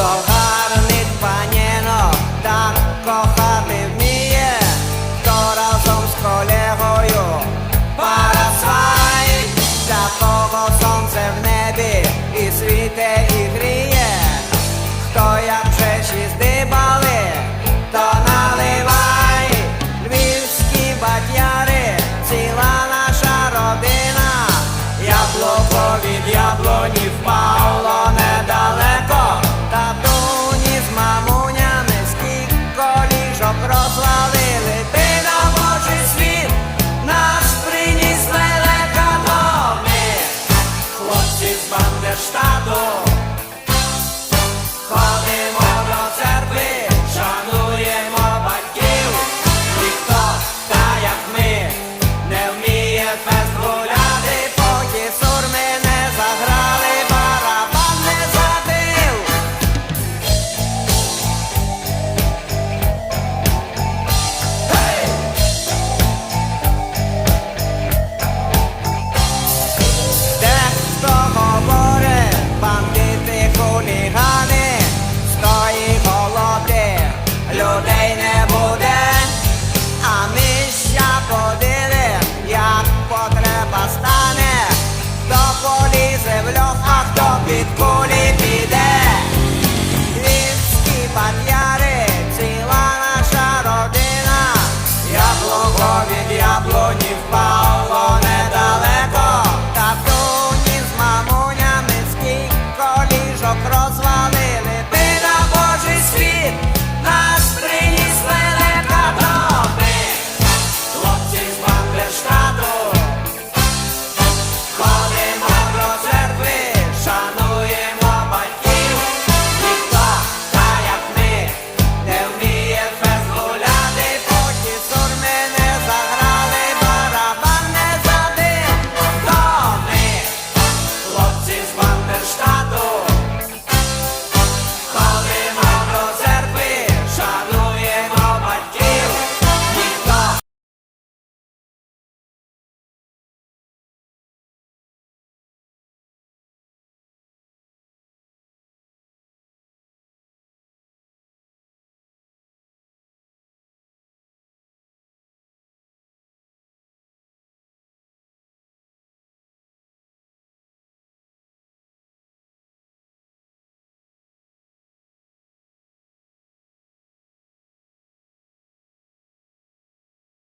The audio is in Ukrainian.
хто гарний панінок так кохати вміє, хто разом з колегою парасвай, такого сонце в небі і світе, і гріє, хто як вже шісти то наливай львівські батяри, ціла наша родина, яблоко від яблоні впало. голові яблуні впав.